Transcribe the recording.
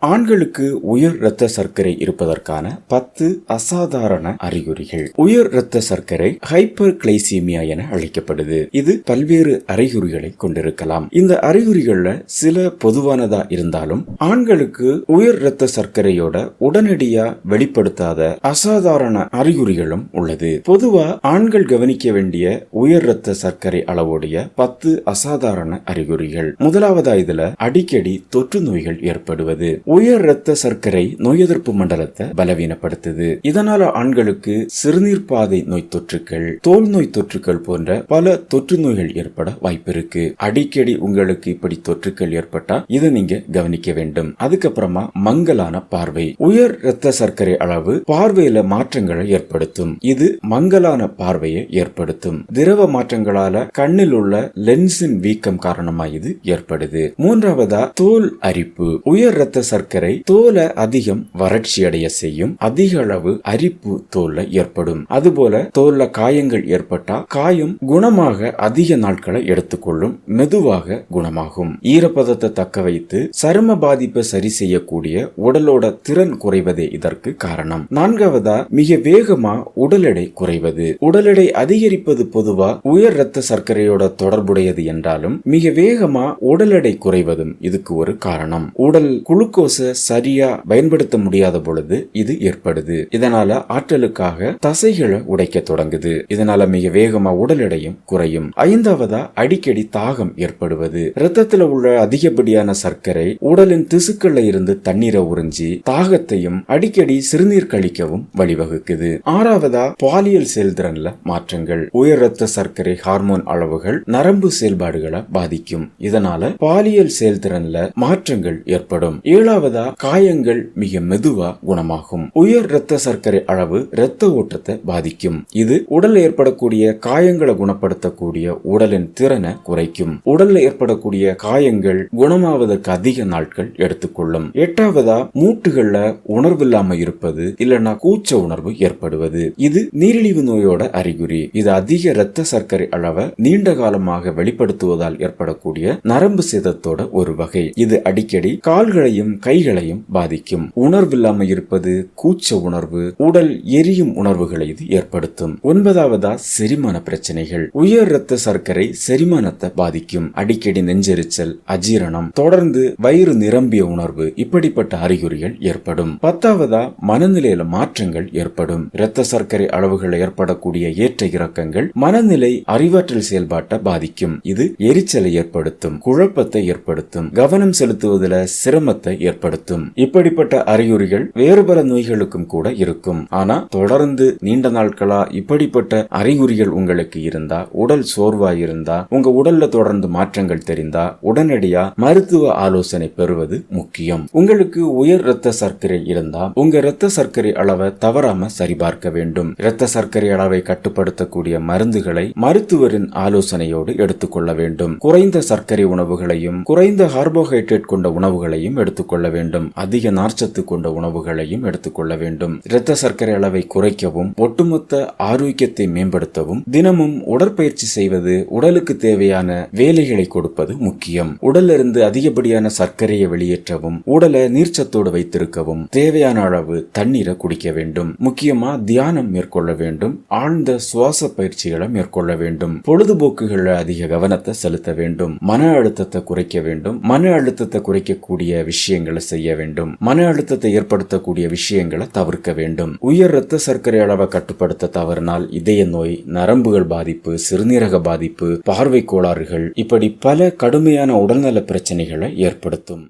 ஆண்களுக்கு உயர் இரத்த சர்க்கரை இருப்பதற்கான பத்து அசாதாரண அறிகுறிகள். உயர் இரத்த சர்க்கரை ஹைப்பர் கிளைசீமியா என அழைக்கப்படுது. இது பல்வேறு அறிகுறிகளை கொண்டிருக்கலாம். இந்த அறிகுறிகள்ல சில பொதுவானதா இருந்தாலும் ஆண்களுக்கு உயர் இரத்த சர்க்கரையோட உடனடியா வெளிப்படுத்தாத அசாதாரண அறிகுறிகளும் உள்ளது. பொதுவா ஆண்கள் கவனிக்க வேண்டிய உயர் இரத்த சர்க்கரை அளவுடைய பத்து அசாதாரண அறிகுறிகள். முதலாவதா இதுல அடிக்கடி தொற்று நோய்கள் ஏற்படுவது. உயர் இரத்த சர்க்கரை நோய் எதிர்ப்பு மண்டலத்தை பலவீனப்படுத்துது. இதனால ஆண்களுக்கு சிறுநீர் பாதை நோய் தொற்றுக்கள் தோல் நோய் தொற்றுக்கள் போன்ற பல தொற்று நோய்கள் ஏற்பட வாய்ப்பு இருக்கு. அடிக்கடி உங்களுக்கு இப்படி தொற்றுக்கள் ஏற்பட்டா இதை நீங்க கவனிக்க வேண்டும். அதுக்கப்புறமா மங்கலான பார்வை. உயர் இரத்த சர்க்கரை அளவு பார்வையில மாற்றங்களை ஏற்படுத்தும். இது மங்கலான பார்வையை ஏற்படுத்தும். திரவ மாற்றங்களால கண்ணில் உள்ள லென்ஸின் வீக்கம் காரணமா இது ஏற்படுது. மூன்றாவதா தோல் அரிப்பு. உயர் இரத்த சர்க்கரை சர்க்கரை தோலை அதிகம் வறட்சி அடைய செய்யும் அதிக அளவு அரிப்பு தோல்ல ஏற்படும். அதுபோல தோல்ல காயங்கள் ஏற்பட்டா காயம் குணமாக அதிக நாட்களை எடுத்துக்கொள்ளும் மெதுவாக குணமாகும். ஈரப்பதத்தை தக்க வைத்து சரும பாதிப்பை சரி செய்யக்கூடிய உடலோட திறன் குறைவதே இதற்கு காரணம். நான்காவதா மிக வேகமா உடல் எடை குறைவது. உடல் எடை அதிகரிப்பது பொதுவா உயர் இரத்த சர்க்கரையோட தொடர்புடையது என்றாலும் மிக வேகமா உடல் எடை குறைவதும் இதுக்கு ஒரு காரணம். உடல் குளுக்கோஸ் சரியா பயன்படுத்த முடியாத பொழுது இது ஏற்படுது. இதனால ஆற்றலுக்காக தசைகளை உடைக்க தொடங்குது. இதனால மிக வேகமா உடல் எடையும் குறையும். ஐந்தாவதா அடிக்கடி தாகம் ஏற்படுவது. ரத்தத்தில் உள்ள அதிகப்படியான சர்க்கரை உடலின் திசுக்கள்ல இருந்து தண்ணீரை உறிஞ்சி தாகத்தையும் அடிக்கடி சிறுநீர் கழிக்கவும் வழிவகுக்குது. ஆறாவதா பாலியல் செயல்திறன்ல மாற்றங்கள். உயர் ரத்த சர்க்கரை ஹார்மோன் அளவுகள் நரம்பு செயல்பாடுகளை பாதிக்கும். இதனால பாலியல் செயல்திறன்ல மாற்றங்கள் ஏற்படும். ஏழாவது காயங்கள் மிக மெதுவா குணமாகும். உயர் இரத்த சர்க்கரை அளவு இரத்த ஓட்டத்தை பாதிக்கும். இது உடல் ஏற்படக்கூடிய காயங்களை குணப்படுத்தக்கூடிய உடலின் திறனை குறைக்கும். உடல்ல ஏற்படக்கூடிய காயங்கள் குணமாவதற்கு அதிக நாட்கள் எடுத்துக்கொள்ளும். எட்டாவதா மூட்டுகள்ல உணர்வில்லாம இருப்பது இல்லைன்னா கூச்ச உணர்வு ஏற்படுவது. இது நீரிழிவு நோயோட அறிகுறி. இது அதிக இரத்த சர்க்கரை அளவை நீண்ட காலமாக வெளிப்படுத்துவதால் ஏற்படக்கூடிய நரம்பு சேதத்தோட ஒரு வகை. இது அடிக்கடி கால்களையும் கைகளையும் பாதிக்கும். உணர்வில்லாம இருப்பது கூச்ச உணர்வு உடல் எரியும் உணர்வுகளை இது ஏற்படுத்தும். ஒன்பதாவதா செரிமான பிரச்சனைகள். உயர் இரத்த சர்க்கரை செரிமானத்தை பாதிக்கும். அடிக்கடி நெஞ்செரிச்சல் அஜீரணம் தொடர்ந்து வயிறு நிரம்பிய உணர்வு இப்படிப்பட்ட அறிகுறிகள் ஏற்படும். பத்தாவதா மனநிலையில மாற்றங்கள் ஏற்படும். இரத்த சர்க்கரை அளவுகள் ஏற்படக்கூடிய ஏற்ற இறக்கங்கள் மனநிலை அறிவாற்றல் செயல்பாட்டை பாதிக்கும். இது எரிச்சலை ஏற்படுத்தும் குழப்பத்தை ஏற்படுத்தும். கவனம் செலுத்துவதில் சிரமத்தை ஏற்படுத்தும். இப்படிப்பட்ட அறிகுறிகள் வேறு பல நோய்களுக்கும் கூட இருக்கும். ஆனா தொடர்ந்து நீண்ட நாட்களா இப்படிப்பட்ட அறிகுறிகள் உங்களுக்கு இருந்தா உடல் சோர்வா இருந்தா உங்க உடல்ல தொடர்ந்து மாற்றங்கள் தெரிந்தா உடனடியா மருத்துவ ஆலோசனை பெறுவது முக்கியம். உங்களுக்கு உயர் இரத்த சர்க்கரை இருந்தா உங்க இரத்த சர்க்கரை அளவை தவறாம சரிபார்க்க வேண்டும். இரத்த சர்க்கரை அளவை கட்டுப்படுத்தக்கூடிய மருந்துகளை மருத்துவரின் ஆலோசனையோடு எடுத்துக்கொள்ள வேண்டும். குறைந்த சர்க்கரை உணவுகளையும் குறைந்த கார்போஹைட்ரேட் கொண்ட உணவுகளையும் எடுத்துக்கொள்ள வேண்டும். அதிக நார்ச்சத்து கொண்ட உணவுகளையும் எடுத்துக்கொள்ள வேண்டும். இரத்த சர்க்கரை அளவை குறைக்கவும் ஒட்டுமொத்த ஆரோக்கியத்தை மேம்படுத்தவும் தினமும் உடற்பயிற்சி செய்வது உடலுக்கு தேவையான வேலைகளை கொடுப்பது முக்கியம். உடலிருந்து அதிகப்படியான சர்க்கரையை வெளியேற்றவும் உடலை நீர்ச்சத்தோடு வைத்திருக்கவும் தேவையான அளவு தண்ணீரை குடிக்க வேண்டும். முக்கியமா தியானம் மேற்கொள்ள வேண்டும். ஆழ்ந்த சுவாச பயிற்சிகளை மேற்கொள்ள வேண்டும். பொழுதுபோக்குகளில் அதிக கவனத்தை செலுத்த வேண்டும். மன அழுத்தத்தை குறைக்க வேண்டும். மன அழுத்தத்தை குறைக்கக்கூடிய விஷயங்கள் விஷயங்களை செய்ய வேண்டும். மன அழுத்தத்தை ஏற்படுத்தக்கூடிய விஷயங்களை தவிர்க்க வேண்டும். உயர் இரத்த சர்க்கரை அளவை கட்டுப்படுத்த தவறினால் இதய நோய் நரம்புகள் பாதிப்பு சிறுநீரக பாதிப்பு பார்வை கோளாறுகள் இப்படி பல கடுமையான உடல்நல பிரச்சனைகளை ஏற்படுத்தும்.